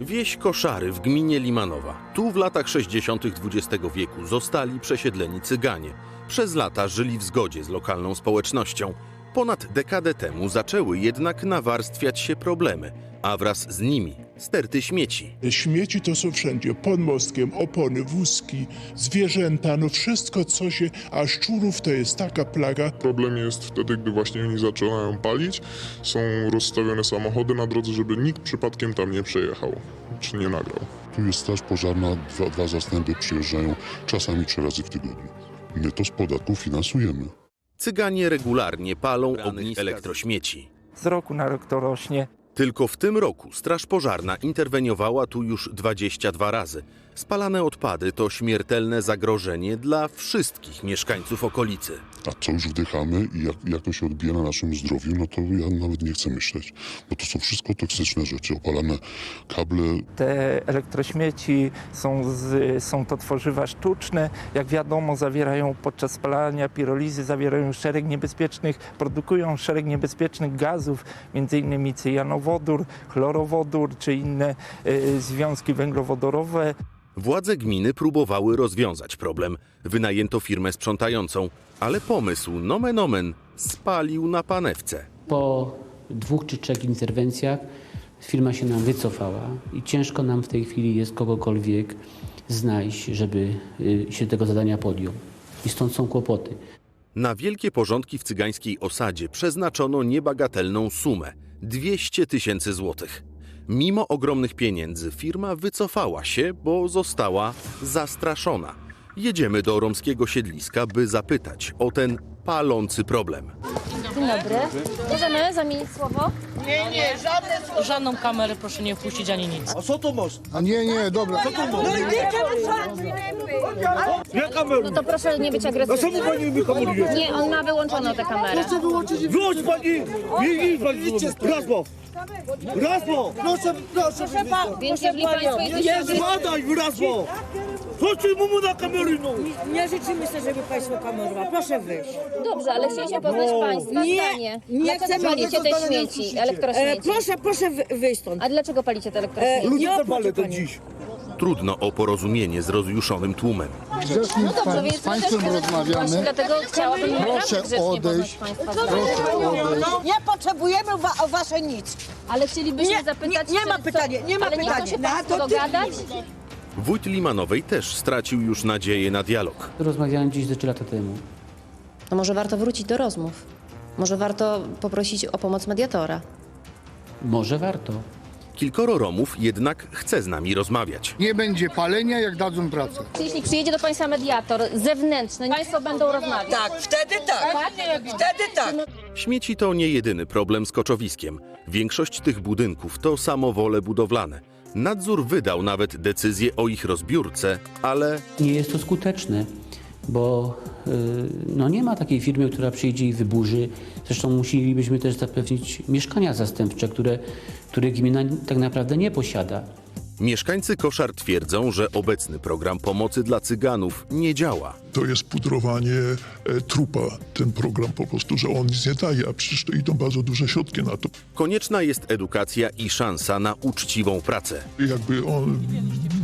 Wieś Koszary w gminie Limanowa. Tu w latach 60. XX wieku zostali przesiedleni Cyganie. Przez lata żyli w zgodzie z lokalną społecznością. Ponad dekadę temu zaczęły jednak nawarstwiać się problemy, a wraz z nimi sterty śmieci. Śmieci to są wszędzie, pod mostkiem, opony, wózki, zwierzęta, no wszystko co się, a szczurów to jest taka plaga. Problem jest wtedy, gdy właśnie oni zaczynają palić, są rozstawione samochody na drodze, żeby nikt przypadkiem tam nie przejechał, czy nie nagrał. Tu jest straż pożarna, dwa, dwa zastępy przyjeżdżają czasami trzy razy w tygodniu. My to z podatku finansujemy. Cyganie regularnie palą ogniska elektrośmieci. Z roku na rok to rośnie. Tylko w tym roku Straż Pożarna interweniowała tu już 22 razy. Spalane odpady to śmiertelne zagrożenie dla wszystkich mieszkańców okolicy. A co już wdychamy i jak, jak to się odbija na naszym zdrowiu, no to ja nawet nie chcę myśleć. Bo to są wszystko toksyczne rzeczy. Opalamy kable, Te elektrośmieci są, z, są to tworzywa sztuczne. Jak wiadomo, zawierają podczas spalania pirolizy, zawierają szereg niebezpiecznych, produkują szereg niebezpiecznych gazów, m.in. cyjanowodór, chlorowodór czy inne y, związki węglowodorowe. Władze gminy próbowały rozwiązać problem. Wynajęto firmę sprzątającą, ale pomysł nomen omen spalił na panewce. Po dwóch czy trzech interwencjach firma się nam wycofała i ciężko nam w tej chwili jest kogokolwiek znaleźć, żeby y, się tego zadania podjął. I stąd są kłopoty. Na wielkie porządki w cygańskiej osadzie przeznaczono niebagatelną sumę 200 tysięcy złotych. Mimo ogromnych pieniędzy firma wycofała się, bo została zastraszona. Jedziemy do romskiego siedliska, by zapytać o ten palący problem. Dzień dobry. Możemy zamienić słowo? Żadną kamerę proszę nie wpuścić ani nic. A nie, nie, dobra. No to proszę nie być agresywny. Nie, on ma wyłączoną tę kamerę. Wyłącz pani! Nie, nie, pani! Raz bo! Raz bo! Proszę, proszę, Więc jeżeli Państwo Nie zbadaj, raz bo! Chodźcie mu na kamery, no! Nie życzymy sobie, żeby Państwo kamerować. Proszę wyjść. dobrze, ale chcieliśmy poznać Państwa Nie, zdanie. nie Dlaczego chcemy palicie te śmieci. E, elektrośmieci? proszę, proszę wy- wyjść stąd. A dlaczego palicie te E, elektrośmieci? Ludzie nie zapalę obchodzi to pani. dziś. Trudno o porozumienie z rozjuszonym tłumem. No dobrze, pan, więc z państwem my też Właśnie rozmawiamy. dlatego chciałabym Proszę poznać odejść. Państwa. Proszę odejść. Nie potrzebujemy wa- wasze nic. Ale chcielibyśmy Nie, zapytać... nie- nie ma czy- pytania, nie ma Ale nie chcą pytania. się Na Państwo to ty- dogadać? Wójt Limanowej też stracił już nadzieję na dialog. Rozmawiałem dziś ze trzy lata temu. No może warto wrócić do rozmów. Może warto poprosić o pomoc mediatora. Może warto. Kilkoro Romów jednak chce z nami rozmawiać. Nie będzie palenia, jak dadzą pracę. Jeśli przyjedzie do Państwa mediator zewnętrzny, Państwo będą rozmawiać. Tak, wtedy tak. Wtedy tak. Śmieci to nie jedyny problem z koczowiskiem. Większość tych budynków to samowole budowlane. Nadzór wydał nawet decyzję o ich rozbiórce, ale Nie jest to skuteczne, bo y, no nie ma takiej firmy, która przyjdzie i wyburzy. Zresztą musielibyśmy też zapewnić mieszkania zastępcze, które, które gmina tak naprawdę nie posiada. Mieszkańcy Koszar twierdzą, że obecny program pomocy dla Cyganów nie działa. To jest pudrowanie e, trupa, ten program po prostu, że on nic nie daje, a przecież to idą bardzo duże środki na to. Konieczna jest edukacja i szansa na uczciwą pracę. Jakby on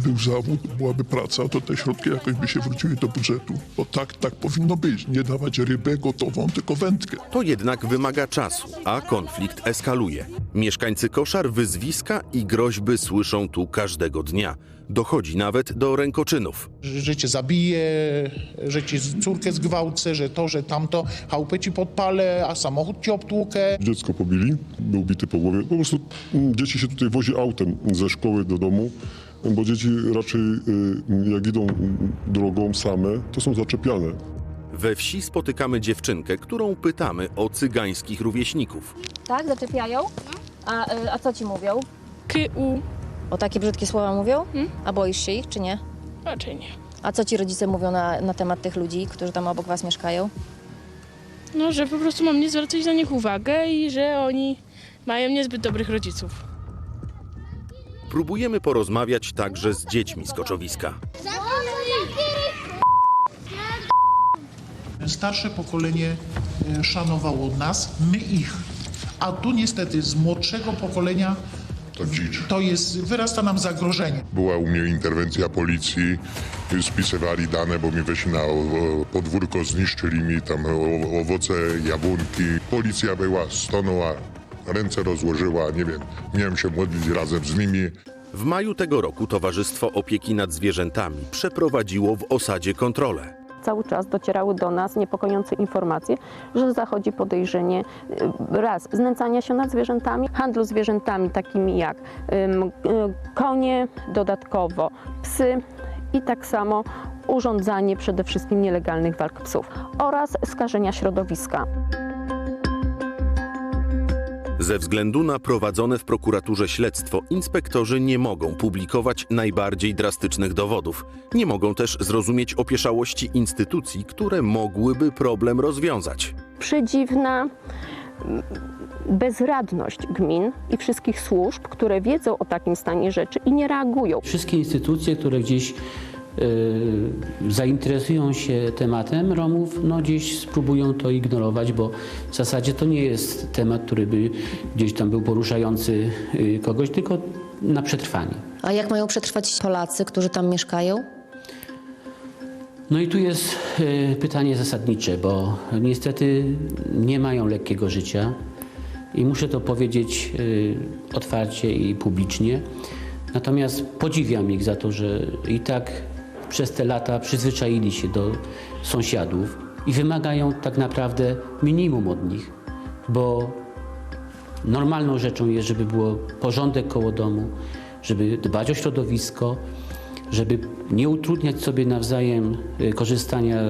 był zawód, byłaby praca, to te środki jakoś by się wróciły do budżetu. Bo tak, tak powinno być, nie dawać rybę gotową, tylko wędkę. To jednak wymaga czasu, a konflikt eskaluje. Mieszkańcy Koszar wyzwiska i groźby słyszą tu każdego dnia. Dochodzi nawet do rękoczynów. że cię zabiję, że ci córkę zgwałcę, że to, że tamto, chałupę ci podpalę, a samochód ci obtłukę. Dziecko pobili, był bity po głowie. Po prostu mm, dzieci się tutaj wozi autem ze szkoły do domu, bo dzieci raczej y, jak idą mm, drogą same, to są zaczepiane. We wsi spotykamy dziewczynkę, którą pytamy o cygańskich rówieśników. Tak, zaczepiają? A, y, a co Ci mówią? KU. O takie brzydkie słowa mówią? A boisz się ich, czy nie? Raczej nie. A co ci rodzice mówią na, na temat tych ludzi, którzy tam obok was mieszkają? No, że po prostu mam nie zwracać na nich uwagę i że oni mają niezbyt dobrych rodziców. Próbujemy porozmawiać także z dziećmi z koczowiska. Starsze pokolenie e, szanowało nas, my ich. A tu niestety z młodszego pokolenia To dzicz. To jest, wyrasta nam zagrożenie. Była u mnie interwencja policji, spisywali dane, bo mi weszli na podwórko, zniszczyli mi tam owoce, jabłonki. Policja była, stanęła, ręce rozłożyła, nie wiem, miałem się modlić razem z nimi. W maju tego roku Towarzystwo Opieki nad Zwierzętami przeprowadziło w osadzie kontrolę. Cały czas docierały do nas niepokojące informacje, że zachodzi podejrzenie y, raz znęcania się nad zwierzętami, handlu zwierzętami takimi jak y, konie, dodatkowo psy i tak samo urządzanie przede wszystkim nielegalnych walk psów oraz skażenia środowiska. Ze względu na prowadzone w prokuraturze śledztwo, inspektorzy nie mogą publikować najbardziej drastycznych dowodów. Nie mogą też zrozumieć opieszałości instytucji, które mogłyby problem rozwiązać. Przedziwna mm, bezradność gmin i wszystkich służb, które wiedzą o takim stanie rzeczy i nie reagują. Wszystkie instytucje, które gdzieś zainteresują się tematem Romów, no gdzieś spróbują to ignorować, bo w zasadzie to nie jest temat, który by gdzieś tam był poruszający y, kogoś, tylko na przetrwanie. A jak mają przetrwać Polacy, którzy tam mieszkają? No i tu jest y, pytanie zasadnicze, bo niestety nie mają lekkiego życia i muszę to powiedzieć y, otwarcie i publicznie. Natomiast podziwiam ich za to, że i tak przez te lata przyzwyczaili się do sąsiadów i wymagają tak naprawdę minimum od nich, bo normalną rzeczą jest, żeby było porządek koło domu, żeby dbać o środowisko, żeby nie utrudniać sobie nawzajem y, korzystania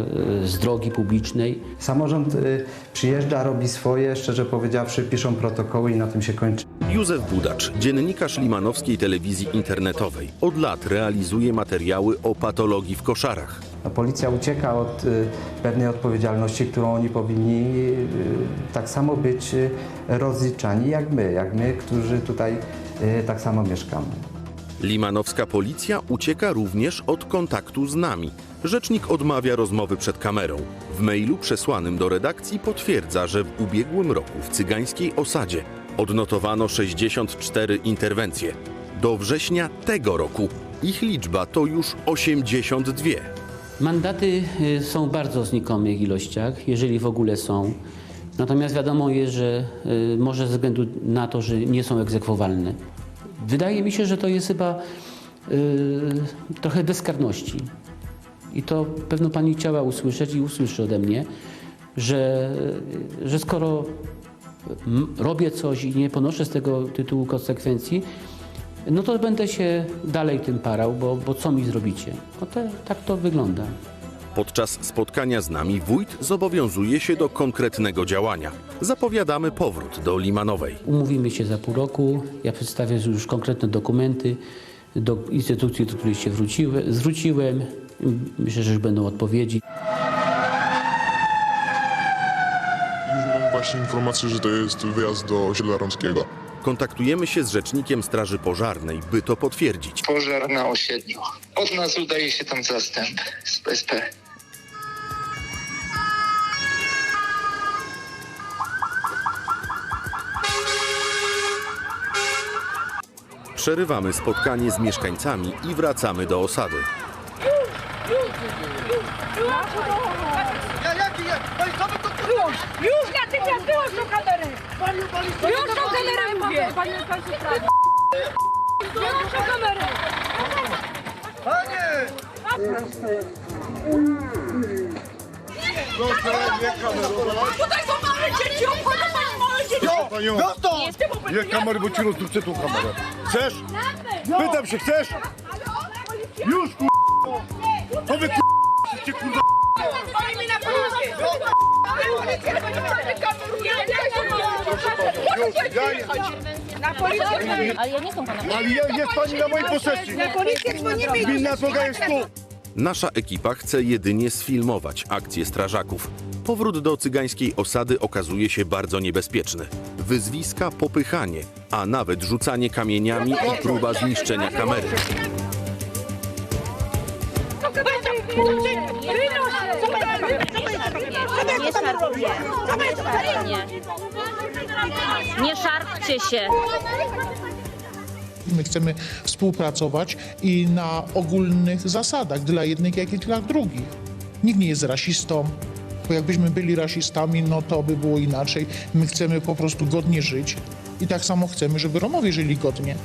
y, z drogi publicznej. Samorząd y, przyjeżdża, robi swoje, szczerze powiedziawszy, piszą protokoły i na tym się kończy. Józef Budacz, dziennikarz limanowskiej telewizji internetowej, od lat realizuje materiały o patologii w koszarach. Policja ucieka od y, pewnej odpowiedzialności, którą oni powinni y, tak samo być y, rozliczani jak my, jak my, którzy tutaj tak samo mieszkamy. Limanowska policja ucieka również od kontaktu z nami. Rzecznik odmawia rozmowy przed kamerą. W mailu przesłanym do redakcji potwierdza, że w ubiegłym roku w cygańskiej osadzie odnotowano 64 interwencje. Do września tego roku ich liczba to już 82. Mandaty y, są w bardzo znikomych ilościach, jeżeli w ogóle są. Natomiast wiadomo jest, że y, może ze względu na to, że nie są egzekwowalne. Wydaje mi się, że to jest chyba y, trochę bezkarności. I to pewno pani chciała usłyszeć i usłyszy ode mnie, że, że skoro robię coś i nie ponoszę z tego tytułu konsekwencji, no to będę się dalej tym parał, bo, bo co mi zrobicie? No te, tak to wygląda. Podczas spotkania z nami wójt zobowiązuje się do konkretnego działania. Zapowiadamy powrót do Limanowej. Umówimy się za pół roku, ja przedstawię już konkretne dokumenty do instytucji, do których się wróciłem, zwróciłem. Myślę, że już będą odpowiedzi. Już mam właśnie informację, że to jest wyjazd do osiedla romskiego. Kontaktujemy się z rzecznikiem Straży Pożarnej, by to potwierdzić. Pożar na osiedlu. Od nas udaje się tam zastęp z PSP. Przerywamy spotkanie z mieszkańcami i wracamy do osady. Wyłącz! Już natychmiast wyłącz tą kamerę! Już tą kamerę mówię! Wyłącz tą kamerę! Panie! Tutaj są małe dzieci! Obchodzą pani małe dzieci! Nie kamery, bo ci rozdrupczę tą kamerę. Chcesz? Pytam się, chcesz? Już kur... To wy kur... Cię kurwa... Oni mi na policję! Na policję! Ale ja nie są pana. Ale je- jest pani na mojej posesji. Na policję dzwonimy! Winna droga jest tu. Nasza ekipa chce jedynie sfilmować akcję strażaków. Powrót do cygańskiej osady okazuje się bardzo niebezpieczny. Wyzwiska, popychanie, a nawet rzucanie kamieniami i próba zniszczenia kamery. Nie szarpcie. Nie. Nie szarpcie się. My chcemy współpracować i na ogólnych zasadach, dla jednych, jak i dla drugich. Nikt nie jest rasistą, bo jakbyśmy byli rasistami, no to by było inaczej. My chcemy po prostu godnie żyć i tak samo chcemy, żeby Romowie żyli godnie.